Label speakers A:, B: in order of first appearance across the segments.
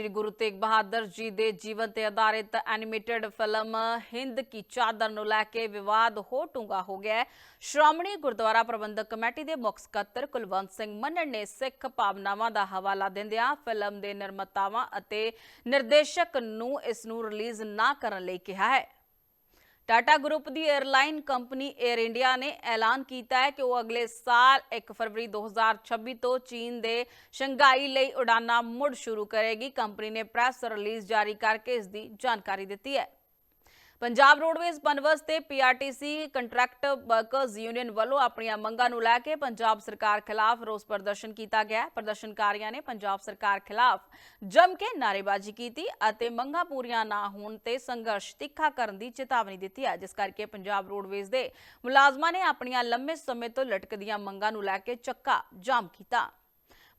A: ਸ਼੍ਰੀ ਗੁਰੂ ਤੇਗ ਬਹਾਦਰ ਜੀ ਦੇ ਜੀਵਨ ਤੇ ਆਧਾਰਿਤ ਐਨੀਮੇਟਿਡ ਫਿਲਮ ਹਿੰਦ ਕੀ ਚਾਦਰ ਨੂੰ ਲੈ ਕੇ ਵਿਵਾਦ ਹੋ ਟੁੰਗਾ ਹੋ। ਗਿਆ ਸ਼੍ਰੋਮਣੀ ਗੁਰਦੁਆਰਾ ਪ੍ਰਬੰਧਕ ਕਮੇਟੀ ਦੇ ਮੁੱਖ ਸਕੱਤਰ ਕੁਲਵੰਤ ਸਿੰਘ ਮੰਨਣ ਨੇ ਸਿੱਖ ਭਾਵਨਾਵਾਂ ਦਾ ਹਵਾਲਾ ਦਿੰਦਿਆਂ ਫਿਲਮ ਦੇ ਨਿਰਮਾਤਾਵਾਂ ਅਤੇ ਨਿਰਦੇਸ਼ਕ ਨੂੰ ਇਸ ਨੂੰ ਰਿਲੀਜ਼ ਨਾ ਕਰਨ ਲਈ ਕਿਹਾ ਹੈ। ਟਾਟਾ ਗਰੁੱਪ ਦੀ 에ਅਰਲਾਈਨ ਕੰਪਨੀ 에ਅਰ ਇੰਡੀਆ ਨੇ ਐਲਾਨ ਕੀਤਾ ਹੈ ਕਿ ਉਹ ਅਗਲੇ ਸਾਲ 1 ਫਰਵਰੀ 2026 ਤੋਂ ਚੀਨ ਦੇ ਸ਼ੰਘਾਈ ਲਈ ਉਡਾਨਾਂ ਮੁੜ ਸ਼ੁਰੂ ਕਰੇਗੀ। ਕੰਪਨੀ ਨੇ ਪ੍ਰੈਸ ਰਿਲੀਜ਼ ਜਾਰੀ ਕਰਕੇ ਇਸ ਦੀ ਜਾਣਕਾਰੀ ਦਿੱਤੀ ਹੈ। ਪੰਜਾਬ ਰੋਡਵੇਜ਼ ਪਨਬਸ ਤੇ ਪੀਆਰਟੀਸੀ ਕੰਟਰੈਕਟ ਵਰਕਰਜ਼ ਯੂਨੀਅਨ ਵੱਲੋਂ ਆਪਣੀਆਂ ਮੰਗਾਂ ਨੂੰ ਲੈ ਕੇ ਪੰਜਾਬ ਸਰਕਾਰ ਖਿਲਾਫ ਰੋਸ ਪ੍ਰਦਰਸ਼ਨ ਕੀਤਾ ਗਿਆ। ਪ੍ਰਦਰਸ਼ਨਕਾਰੀਆਂ ਨੇ ਪੰਜਾਬ ਸਰਕਾਰ ਖਿਲਾਫ ਜੰਮ ਕੇ ਨਾਅਰੇਬਾਜ਼ੀ ਕੀਤੀ ਅਤੇ ਮੰਗਾਂ ਪੂਰੀਆਂ ਨਾ ਹੋਣ ਤੇ ਸੰਘਰਸ਼ ਤਿੱਖਾ ਕਰਨ ਦੀ ਚੇਤਾਵਨੀ ਦਿੱਤੀ ਹੈ। ਜਿਸ ਕਰਕੇ ਪੰਜਾਬ ਰੋਡਵੇਜ਼ ਦੇ ਮੁਲਾਜ਼ਮਾਂ ਨੇ ਆਪਣੀਆਂ ਲੰਮੇ ਸਮੇਂ ਤੋਂ ਲਟਕਦੀਆਂ ਮੰਗਾਂ ਨੂੰ ਲੈ ਕੇ ਚੱਕਾ ਜਾਮ ਕੀਤਾ।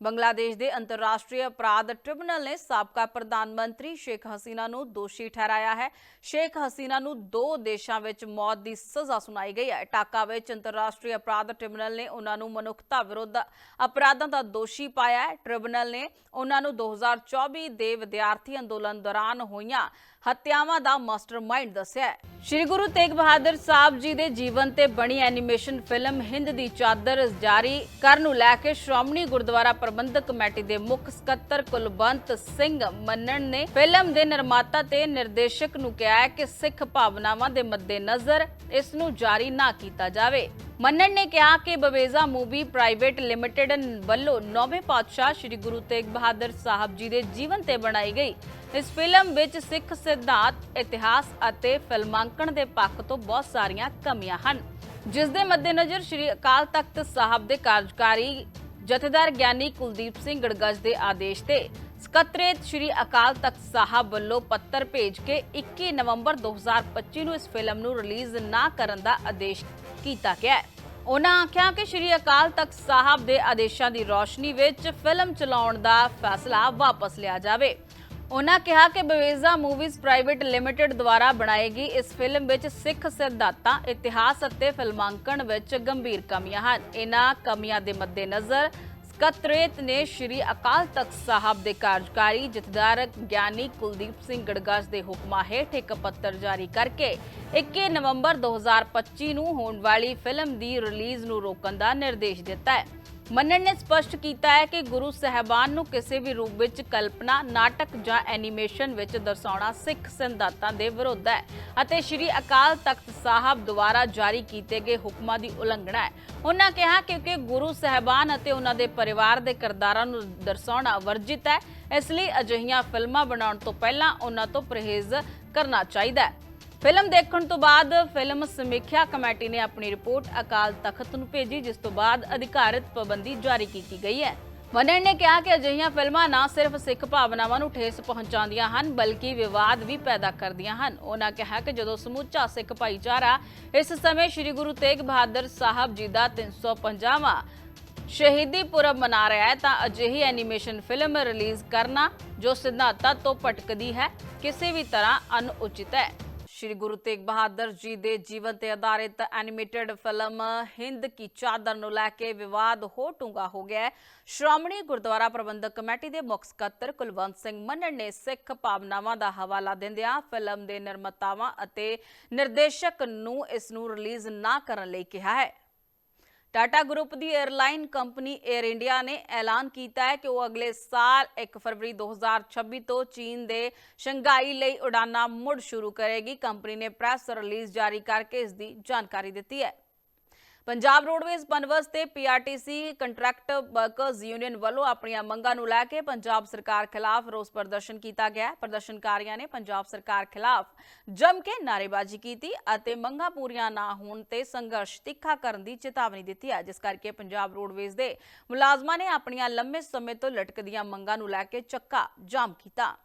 A: ਬੰਗਲਾਦੇਸ਼ ਦੇ ਅੰਤਰਰਾਸ਼ਟਰੀ ਅਪਰਾਧ ਟ੍ਰਿਬਿਊਨਲ ਨੇ ਸਾਬਕਾ ਪ੍ਰਧਾਨ ਮੰਤਰੀ ਸ਼ੇਖ ਹਸੀਨਾ ਨੂੰ ਦੋਸ਼ੀ ਠਹਿਰਾਇਆ ਹੈ। ਸ਼ੇਖ ਹਸੀਨਾ ਨੂੰ ਦੋ ਦੇਸ਼ਾਂ ਵਿੱਚ ਮੌਤ ਦੀ ਸਜ਼ਾ ਸੁਣਾਈ ਗਈ ਹੈ। ਟਾਕਾ ਵਿੱਚ ਅੰਤਰਰਾਸ਼ਟਰੀ ਅਪਰਾਧ ਟ੍ਰਿਬਿਊਨਲ ਨੇ ਉਹਨਾਂ ਨੂੰ ਮਨੁੱਖਤਾ ਵਿਰੁੱਧ ਅਪਰਾਧਾਂ ਦਾ ਦੋਸ਼ੀ ਪਾਇਆ ਹੈ। ਟ੍ਰਿਬਿਊਨਲ ਨੇ ਉਹਨਾਂ ਨੂੰ 2024 ਦੇ ਵਿਦਿਆਰਥੀ ਅੰਦੋਲਨ ਦੌਰਾਨ ਹੋਈਆਂ ਹੱਤਿਆਵਾਂ ਦਾ ਮਾਸਟਰਮਾਈਂਡ ਦੱਸਿਆ ਹੈ। ਸ਼੍ਰੀ ਗੁਰੂ ਤੇਗ ਬਹਾਦਰ ਸਾਹਿਬ ਜੀ ਦੇ ਜੀਵਨ ਤੇ ਬਣੀ ਐਨੀਮੇਸ਼ਨ ਫਿਲਮ ਹਿੰਦ ਦੀ ਚਾਦਰ ਜਾਰੀ ਕਰਨ ਨੂੰ ਲੈ ਕੇ ਸ਼੍ਰੋਮਣੀ ਗੁਰਦੁਆਰਾ ਪ੍ਰਬੰਧਕ ਕਮੇਟੀ ਦੇ ਮੁੱਖ ਸਕੱਤਰ ਕੁਲਵੰਤ ਸਿੰਘ ਮੰਨਣ ਨੇ ਫਿਲਮ ਦੇ ਨਿਰਮਾਤਾ ਤੇ ਨਿਰਦੇਸ਼ਕ ਨੂੰ ਕਿਹਾ ਹੈ ਕਿ ਸਿੱਖ ਭਾਵਨਾਵਾਂ ਦੇ ਮੱਦੇਨਜ਼ਰ ਇਸ ਨੂੰ ਜਾਰੀ ਨਾ ਕੀਤਾ ਜਾਵੇ। ਮੰਨਣ ਨੇ ਕਿਹਾ ਕਿ ਬਵੇਜ਼ਾ ਮੂਵੀ ਪ੍ਰਾਈਵੇਟ ਲਿਮਟਿਡ ਵੱਲੋਂ ਨੌਵੇਂ ਪਾਤਸ਼ਾਹ ਸ੍ਰੀ ਗੁਰੂ ਤੇਗ ਬਹਾਦਰ ਸਾਹਿਬ ਜੀ ਦੇ ਜੀਵਨ ਤੇ ਬਣਾਈ ਗਈ। ਇਸ ਫਿਲਮ ਵਿੱਚ ਸਿੱਖ ਸਿਧਾਂਤ, ਇਤਿਹਾਸ ਅਤੇ ਫਿਲਮਾਂਕਣ ਦੇ ਪੱਖ ਤੋਂ ਬਹੁਤ ਸਾਰੀਆਂ ਕਮੀਆਂ ਹਨ। ਜਿਸ ਦੇ ਮੱਦੇਨਜ਼ਰ ਸ੍ਰੀ ਅਕਾਲ ਤਖਤ ਸਾਹਿਬ ਦੇ ਕਾਰਜਕਾਰੀ ਜਥੇਦਾਰ ਗਿਆਨੀ ਕੁਲਦੀਪ ਸਿੰਘ ਗੜਗੜ ਦੇ ਆਦੇਸ਼ ਤੇ ਸਕੱਤਰੇਤ ਸ੍ਰੀ ਅਕਾਲ ਤਖਤ ਸਾਹਿਬ ਵੱਲੋਂ ਪੱਤਰ ਭੇਜ ਕੇ 21 ਨਵੰਬਰ 2025 ਨੂੰ ਇਸ ਫਿਲਮ ਨੂੰ ਰਿਲੀਜ਼ ਨਾ ਕਰਨ ਦਾ ਆਦੇਸ਼ ਕੀਤਾ ਗਿਆ ਹੈ। ਉਹਨਾਂ ਆਖਿਆ ਕਿ ਸ੍ਰੀ ਅਕਾਲ ਤਖਤ ਸਾਹਿਬ ਦੇ ਆਦੇਸ਼ਾਂ ਦੀ ਰੋਸ਼ਨੀ ਵਿੱਚ ਫਿਲਮ ਚਲਾਉਣ ਦਾ ਫੈਸਲਾ ਵਾਪਸ ਲਿਆ ਜਾਵੇ। ਉਹਨਾਂ ਕਿਹਾ ਕਿ ਬਵੇਜ਼ਾ ਮੂਵੀਜ਼ ਪ੍ਰਾਈਵੇਟ ਲਿਮਟਿਡ ਦੁਆਰਾ ਬਣਾਈ ਇਸ ਫਿਲਮ ਵਿੱਚ ਸਿੱਖ ਸਿਧਾਂਤਾਂ, ਇਤਿਹਾਸ ਅਤੇ ਫਿਲਮਾਂਕਣ ਵਿੱਚ ਗੰਭੀਰ ਕਮੀਆਂ ਹਨ। ਇਹਨਾਂ ਕਮੀਆਂ ਦੇ ਮੱਦੇਨਜ਼ਰ ਕਤਰੇਤ ਨੇ ਸ਼੍ਰੀ ਅਕਾਲ ਤਖਤ ਸਾਹਿਬ ਦੇ ਕਾਰਜਕਾਰੀ ਜਥੇਦਾਰ ਗਿਆਨੀ ਕੁਲਦੀਪ ਸਿੰਘ ਗੜਗੜ ਦੇ ਹੁਕਮਾਂ ਹੇਠ ਇੱਕ ਪੱਤਰ ਜਾਰੀ ਕਰਕੇ 21 ਨਵੰਬਰ 2025 ਨੂੰ ਹੋਣ ਵਾਲੀ ਫਿਲਮ ਦੀ ਰਿਲੀਜ਼ ਨੂੰ ਰੋਕਣ ਦਾ ਨਿਰਦੇਸ਼ ਦਿੱਤਾ ਹੈ ਮੰਨਣ ਨੇ ਸਪਸ਼ਟ ਕੀਤਾ ਹੈ ਕਿ ਗੁਰੂ ਸਹਿਬਾਨ ਨੂੰ ਕਿਸੇ ਵੀ ਰੂਪ ਵਿੱਚ ਕਲਪਨਾ, ਨਾਟਕ ਜਾਂ ਐਨੀਮੇਸ਼ਨ ਵਿੱਚ ਦਰਸਾਉਣਾ ਸਿੱਖ ਸਿਧਾਂਤਾਂ ਦੇ ਵਿਰੁੱਧ ਹੈ ਅਤੇ ਸ੍ਰੀ ਅਕਾਲ ਤਖਤ ਸਾਹਿਬ ਦੁਆਰਾ ਜਾਰੀ ਕੀਤੇ ਗਏ ਹੁਕਮਾਂ ਦੀ ਉਲੰਘਣਾ ਹੈ। ਉਹਨਾਂ ਕਿਹਾ ਕਿਉਂਕਿ ਗੁਰੂ ਸਹਿਬਾਨ ਅਤੇ ਉਹਨਾਂ ਦੇ ਪਰਿਵਾਰ ਦੇ ਕਿਰਦਾਰਾਂ ਨੂੰ ਦਰਸਾਉਣਾ ਵਰਜਿਤ ਹੈ। ਇਸ ਲਈ ਅਜਿਹੀਆਂ ਫਿਲਮਾਂ ਬਣਾਉਣ ਤੋਂ ਪਹਿਲਾਂ ਉਹਨਾਂ ਤੋਂ ਪਰਹੇਜ਼ ਕਰਨਾ ਚਾਹੀਦਾ ਹੈ। ਫਿਲਮ ਦੇਖਣ ਤੋਂ ਬਾਅਦ ਫਿਲਮ ਸਮੀਖਿਆ ਕਮੇਟੀ ਨੇ ਆਪਣੀ ਰਿਪੋਰਟ ਅਕਾਲ ਤਖਤ ਨੂੰ ਭੇਜੀ, ਜਿਸ ਤੋਂ ਬਾਅਦ ਅਧਿਕਾਰਤ ਪਾਬੰਦੀ ਜਾਰੀ ਕੀਤੀ ਗਈ ਹੈ। ਮੰਨਣ ਨੇ ਕਿਹਾ ਕਿ ਅਜਿਹੀਆਂ ਫਿਲਮਾਂ ਨਾ ਸਿਰਫ ਸਿੱਖ ਭਾਵਨਾਵਾਂ ਨੂੰ ਠੇਸ ਪਹੁੰਚਾਉਂਦੀਆਂ ਹਨ, ਬਲਕਿ ਵਿਵਾਦ ਵੀ ਪੈਦਾ ਕਰਦੀਆਂ ਹਨ। ਉਹਨਾਂ ਕਿਹਾ ਕਿ ਜਦੋਂ ਸਮੁੱਚਾ ਸਿੱਖ ਭਾਈਚਾਰਾ, ਇਸ ਸਮੇਂ ਸ੍ਰੀ ਗੁਰੂ ਤੇਗ ਬਹਾਦਰ ਸਾਹਿਬ ਜੀ ਦਾ 350ਵਾਂ ਸ਼ਹੀਦੀ ਪੁਰਬ ਮਨਾ ਰਿਹਾ ਹੈ, ਤਾਂ ਅਜਿਹੀ ਐਨੀਮੇਸ਼ਨ ਫਿਲਮ ਰਿਲੀਜ਼ ਕਰਨਾ ਜੋ ਸਿਧਾਂਤਾਂ ਤੋਂ ਭਟਕਦੀ ਹੈ, ਕਿਸੇ ਵੀ ਤਰ੍ਹਾਂ ਅਨੁਚਿਤ ਹੈ। ਸ਼੍ਰੀ ਗੁਰੂ ਤੇਗ ਬਹਾਦਰ ਜੀ ਦੇ ਜੀਵਨ ਤੇ ਆਧਾਰਿਤ ਐਨੀਮੇਟਿਡ ਫਿਲਮ ਹਿੰਦ ਕੀ ਚਾਦਰ ਨੂੰ ਲੈ ਕੇ ਵਿਵਾਦ ਹੋ ਟੁੰਗਾ ਹੋ ਗਿਆ ਹੈ। ਸ਼੍ਰੋਮਣੀ ਗੁਰਦੁਆਰਾ ਪ੍ਰਬੰਧਕ ਕਮੇਟੀ ਦੇ ਮੁੱਖ ਸਕੱਤਰ ਕੁਲਵੰਤ ਸਿੰਘ ਮੰਨਣ ਨੇ ਸਿੱਖ ਭਾਵਨਾਵਾਂ ਦਾ ਹਵਾਲਾ ਦਿੰਦਿਆਂ ਫਿਲਮ ਦੇ ਨਿਰਮਾਤਾਵਾਂ ਅਤੇ ਨਿਰਦੇਸ਼ਕ ਨੂੰ ਇਸ ਨੂੰ ਰਿਲੀਜ਼ ਨਾ ਕਰਨ ਲਈ ਕਿਹਾ ਹੈ। ਟਾਟਾ ਗਰੁੱਪ ਦੀ 에ਅਰਲਾਈਨ ਕੰਪਨੀ 에ਅਰ ਇੰਡੀਆ ਨੇ ਐਲਾਨ ਕੀਤਾ ਹੈ ਕਿ ਉਹ ਅਗਲੇ ਸਾਲ 1 ਫਰਵਰੀ 2026 ਤੋਂ ਚੀਨ ਦੇ ਸ਼ੰਘਾਈ ਲਈ ਉਡਾਨਾਂ ਮੁੜ ਸ਼ੁਰੂ ਕਰੇਗੀ। ਕੰਪਨੀ ਨੇ ਪ੍ਰੈਸ ਰਿਲੀਜ਼ ਜਾਰੀ ਕਰਕੇ ਇਸ ਦੀ ਜਾਣਕਾਰੀ ਦਿੱਤੀ ਹੈ। ਪੰਜਾਬ ਰੋਡਵੇਜ਼ ਪਨਬਸ ਤੇ ਪੀਆਰਟੀਸੀ ਕੰਟਰੈਕਟ ਵਰਕਰਜ਼ ਯੂਨੀਅਨ ਵੱਲੋਂ ਆਪਣੀਆਂ ਮੰਗਾਂ ਨੂੰ ਲੈ ਕੇ ਪੰਜਾਬ ਸਰਕਾਰ ਖਿਲਾਫ ਰੋਸ ਪ੍ਰਦਰਸ਼ਨ ਕੀਤਾ ਗਿਆ ਪ੍ਰਦਰਸ਼ਨਕਾਰੀਆਂ ਨੇ ਪੰਜਾਬ ਸਰਕਾਰ ਖਿਲਾਫ ਜੰਮ ਕੇ ਨਾਅਰੇਬਾਜ਼ੀ ਕੀਤੀ ਅਤੇ ਮੰਗਾਂ ਪੂਰੀਆਂ ਨਾ ਹੋਣ ਤੇ ਸੰਘਰਸ਼ ਤਿੱਖਾ ਕਰਨ ਦੀ ਚੇਤਾਵਨੀ ਦਿੱਤੀ ਹੈ। ਜਿਸ ਕਰਕੇ ਪੰਜਾਬ ਰੋਡਵੇਜ਼ ਦੇ ਮੁਲਾਜ਼ਮਾਂ ਨੇ ਆਪਣੀਆਂ ਲੰਮੇ ਸਮੇਂ ਤੋਂ ਲਟਕਦੀਆਂ ਮੰਗਾਂ ਨੂੰ ਲੈ ਕੇ ਚੱਕਾ ਜਾਮ ਕੀਤਾ।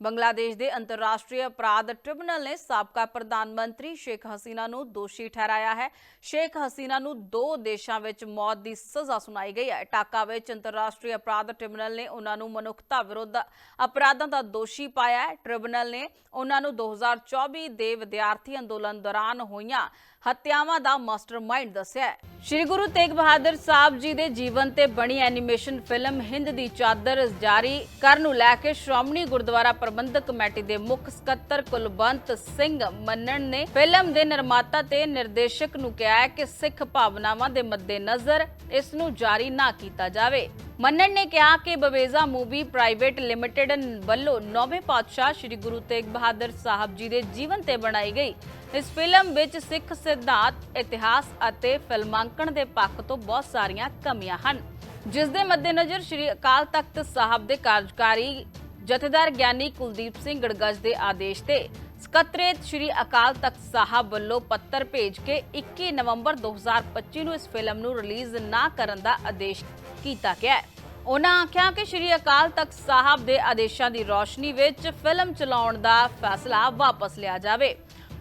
A: ਬੰਗਲਾਦੇਸ਼ ਦੇ ਅੰਤਰਰਾਸ਼ਟਰੀ ਅਪਰਾਧ ਟ੍ਰਿਬਿਊਨਲ ਨੇ ਸਾਬਕਾ ਪ੍ਰਧਾਨ ਮੰਤਰੀ ਸ਼ੇਖ ਹਸੀਨਾ ਨੂੰ ਦੋਸ਼ੀ ਠਹਿਰਾਇਆ ਹੈ। ਸ਼ੇਖ ਹਸੀਨਾ ਨੂੰ ਦੋ ਦੇਸ਼ਾਂ ਵਿੱਚ ਮੌਤ ਦੀ ਸਜ਼ਾ ਸੁਣਾਈ ਗਈ ਹੈ। ਟਾਕਾ ਵਿੱਚ ਅੰਤਰਰਾਸ਼ਟਰੀ ਅਪਰਾਧ ਟ੍ਰਿਬਿਊਨਲ ਨੇ ਉਹਨਾਂ ਨੂੰ ਮਨੁੱਖਤਾ ਵਿਰੁੱਧ ਅਪਰਾਧਾਂ ਦਾ ਦੋਸ਼ੀ ਪਾਇਆ ਹੈ। ਟ੍ਰਿਬਿਊਨਲ ਨੇ ਉਹਨਾਂ ਨੂੰ 2024 ਦੇ ਵਿਦਿਆਰਥੀ ਅੰਦੋਲਨ ਦੌਰਾਨ ਹੋਈਆਂ ਹੱਤਿਆਵਾਂ ਦਾ ਮਾਸਟਰਮਾਈਂਡ ਦੱਸਿਆ ਹੈ। ਸ਼੍ਰੀ ਗੁਰੂ ਤੇਗ ਬਹਾਦਰ ਸਾਹਿਬ ਜੀ ਦੇ ਜੀਵਨ ਤੇ ਬਣੀ ਐਨੀਮੇਸ਼ਨ ਫਿਲਮ ਹਿੰਦ ਦੀ ਚਾਦਰ ਜਾਰੀ ਕਰਨ ਨੂੰ ਲੈ ਕੇ ਸ਼੍ਰੋਮਣੀ ਗੁਰਦੁਆਰਾ ਪ੍ਰਬੰਧਕ ਕਮੇਟੀ ਦੇ ਮੁੱਖ ਸਕੱਤਰ ਕੁਲਵੰਤ ਸਿੰਘ ਮੰਨਣ ਨੇ ਫਿਲਮ ਦੇ ਨਿਰਮਾਤਾ ਤੇ ਨਿਰਦੇਸ਼ਕ ਨੂੰ ਕਿਹਾ ਹੈ ਕਿ ਸਿੱਖ ਭਾਵਨਾਵਾਂ ਦੇ ਮੱਦੇਨਜ਼ਰ ਇਸ ਨੂੰ ਜਾਰੀ ਨਾ ਕੀਤਾ ਜਾਵੇ। ਮੰਨਣ ਨੇ ਕਿਹਾ ਕਿ ਬਵੇਜ਼ਾ ਮੂਵੀ ਪ੍ਰਾਈਵੇਟ ਲਿਮਟਿਡ ਵੱਲੋਂ ਨੌਵੇਂ ਪਾਤਸ਼ਾਹ ਸ੍ਰੀ ਗੁਰੂ ਤੇਗ ਬਹਾਦਰ ਸਾਹਿਬ ਜੀ ਦੇ ਜੀਵਨ ਤੇ ਬਣਾਈ ਗਈ। ਇਸ ਫਿਲਮ ਵਿੱਚ ਸਿੱਖ ਸਿਧਾਂਤ, ਇਤਿਹਾਸ ਅਤੇ ਫਿਲਮਾਂਕਣ ਦੇ ਪੱਖ ਤੋਂ ਬਹੁਤ ਸਾਰੀਆਂ ਕਮੀਆਂ ਹਨ। ਜਿਸ ਦੇ ਮੱਦੇਨਜ਼ਰ ਸ੍ਰੀ ਅਕਾਲ ਤਖਤ ਸਾਹਿਬ ਦੇ ਕਾਰਜਕਾਰੀ ਜਥੇਦਾਰ ਗਿਆਨੀ ਕੁਲਦੀਪ ਸਿੰਘ ਗੜਗਜ ਦੇ ਆਦੇਸ਼ ਤੇ ਸਕੱਤਰੇਤ ਸ੍ਰੀ ਅਕਾਲ ਤਖਤ ਸਾਹਿਬ ਵੱਲੋਂ ਪੱਤਰ ਭੇਜ ਕੇ 21 ਨਵੰਬਰ 2025 ਨੂੰ ਇਸ ਫਿਲਮ ਨੂੰ ਰਿਲੀਜ਼ ਨਾ ਕਰਨ ਦਾ ਆਦੇਸ਼ ਕੀਤਾ ਗਿਆ ਹੈ। ਉਹਨਾਂ ਆਖਿਆ ਕਿ ਸ੍ਰੀ ਅਕਾਲ ਤਖਤ ਸਾਹਿਬ ਦੇ ਆਦੇਸ਼ਾਂ ਦੀ ਰੌਸ਼ਨੀ ਵਿੱਚ ਫਿਲਮ ਚਲਾਉਣ ਦਾ ਫੈਸਲਾ ਵਾਪਸ ਲਿਆ ਜਾਵੇ।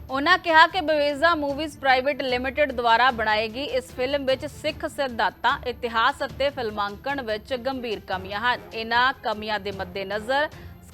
A: ਉਹਨਾਂ ਕਿਹਾ ਕਿ ਬਵੇਜ਼ਾ ਮੂਵੀਜ਼ ਪ੍ਰਾਈਵੇਟ ਲਿਮਟਿਡ ਦੁਆਰਾ ਬਣਾਈ ਗਈ ਇਸ ਫਿਲਮ ਵਿੱਚ ਸਿੱਖ ਸਿਧਾਂਤਾਂ, ਇਤਿਹਾਸ ਅਤੇ ਫਿਲਮਾਂਕਣ ਵਿੱਚ ਗੰਭੀਰ ਕਮੀਆਂ ਹਨ। ਇਹਨਾਂ ਕਮੀਆਂ ਦੇ ਮੱਦੇਨਜ਼ਰ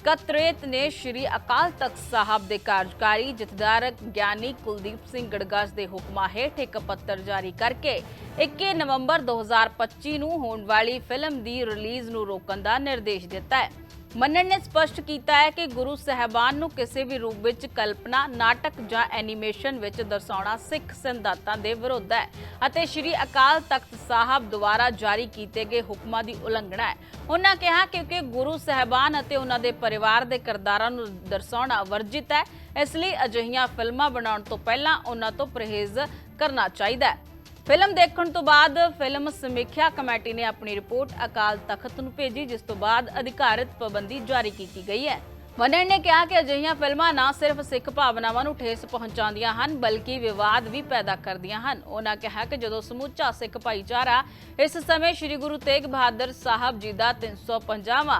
A: ਕਤਰੇਤ ਨੇ ਸ਼੍ਰੀ ਅਕਾਲ ਤਖਤ ਸਾਹਿਬ ਦੇ ਕਾਰਜਕਾਰੀ ਜਥੇਦਾਰ ਗਿਆਨੀ ਕੁਲਦੀਪ ਸਿੰਘ ਗੜਗੜ ਦੇ ਹੁਕਮਾਂ ਹੇਠ ਇੱਕ ਪੱਤਰ ਜਾਰੀ ਕਰਕੇ 21 ਨਵੰਬਰ 2025 ਨੂੰ ਹੋਣ ਵਾਲੀ ਫਿਲਮ ਦੀ ਰਿਲੀਜ਼ ਨੂੰ ਰੋਕਣ ਦਾ ਨਿਰਦੇਸ਼ ਦਿੱਤਾ ਹੈ ਮੰਨਣ ਨੇ ਸਪਸ਼ਟ ਕੀਤਾ ਹੈ ਕਿ ਗੁਰੂ ਸਾਹਿਬਾਨ ਨੂੰ ਕਿਸੇ ਵੀ ਰੂਪ ਵਿੱਚ ਕਲਪਨਾ, ਨਾਟਕ ਜਾਂ ਐਨੀਮੇਸ਼ਨ ਵਿੱਚ ਦਰਸਾਉਣਾ ਸਿੱਖ ਸਿਧਾਂਤਾਂ ਦੇ ਵਿਰੁੱਧ ਹੈ ਅਤੇ ਸ੍ਰੀ ਅਕਾਲ ਤਖਤ ਸਾਹਿਬ ਦੁਆਰਾ ਜਾਰੀ ਕੀਤੇ ਗਏ ਹੁਕਮਾਂ ਦੀ ਉਲੰਘਣਾ ਹੈ। ਉਹਨਾਂ ਕਿਹਾ ਕਿਉਂਕਿ ਗੁਰੂ ਸਾਹਿਬਾਨ ਅਤੇ ਉਹਨਾਂ ਦੇ ਪਰਿਵਾਰ ਦੇ ਕਿਰਦਾਰਾਂ ਨੂੰ ਦਰਸਾਉਣਾ ਵਰਜਿਤ ਹੈ, ਇਸ ਲਈ ਅਜਿਹੀਆਂ ਫਿਲਮਾਂ ਬਣਾਉਣ ਤੋਂ ਪਹਿਲਾਂ ਉਹਨਾਂ ਤੋਂ ਪਰਹੇਜ਼ ਕਰਨਾ ਚਾਹੀਦਾ ਹੈ। ਫਿਲਮ ਦੇਖਣ ਤੋਂ ਬਾਅਦ ਫਿਲਮ ਸਮੀਖਿਆ ਕਮੇਟੀ ਨੇ ਆਪਣੀ ਰਿਪੋਰਟ ਅਕਾਲ ਤਖਤ ਨੂੰ ਭੇਜੀ, ਜਿਸ ਤੋਂ ਬਾਅਦ ਅਧਿਕਾਰਤ ਪਾਬੰਦੀ ਜਾਰੀ ਕੀਤੀ ਗਈ ਹੈ। ਮੰਨਣ ਨੇ ਕਿਹਾ ਕਿ ਅਜਿਹੀਆਂ ਫਿਲਮਾਂ ਨਾ ਸਿਰਫ ਸਿੱਖ ਭਾਵਨਾਵਾਂ ਨੂੰ ਠੇਸ ਪਹੁੰਚਾਉਂਦੀਆਂ ਹਨ, ਬਲਕਿ ਵਿਵਾਦ ਵੀ ਪੈਦਾ ਕਰਦੀਆਂ ਹਨ। ਉਹਨਾਂ ਕਿਹਾ ਕਿ ਜਦੋਂ ਸਮੁੱਚਾ ਸਿੱਖ ਭਾਈਚਾਰਾ, ਇਸ ਸਮੇਂ ਸ੍ਰੀ ਗੁਰੂ ਤੇਗ ਬਹਾਦਰ ਸਾਹਿਬ ਜੀ ਦਾ 350ਵਾਂ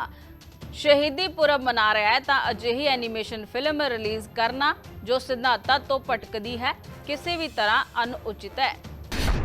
A: ਸ਼ਹੀਦੀ ਪੁਰਬ ਮਨਾ ਰਿਹਾ ਹੈ, ਤਾਂ ਅਜਿਹੀ ਐਨੀਮੇਸ਼ਨ ਫਿਲਮ ਰਿਲੀਜ਼ ਕਰਨਾ ਜੋ ਸਿਧਾਂਤਾਂ ਤੋਂ ਭਟਕਦੀ ਹੈ, ਕਿਸੇ ਵੀ ਤਰ੍ਹਾਂ ਅਨੁਚਿਤ ਹੈ।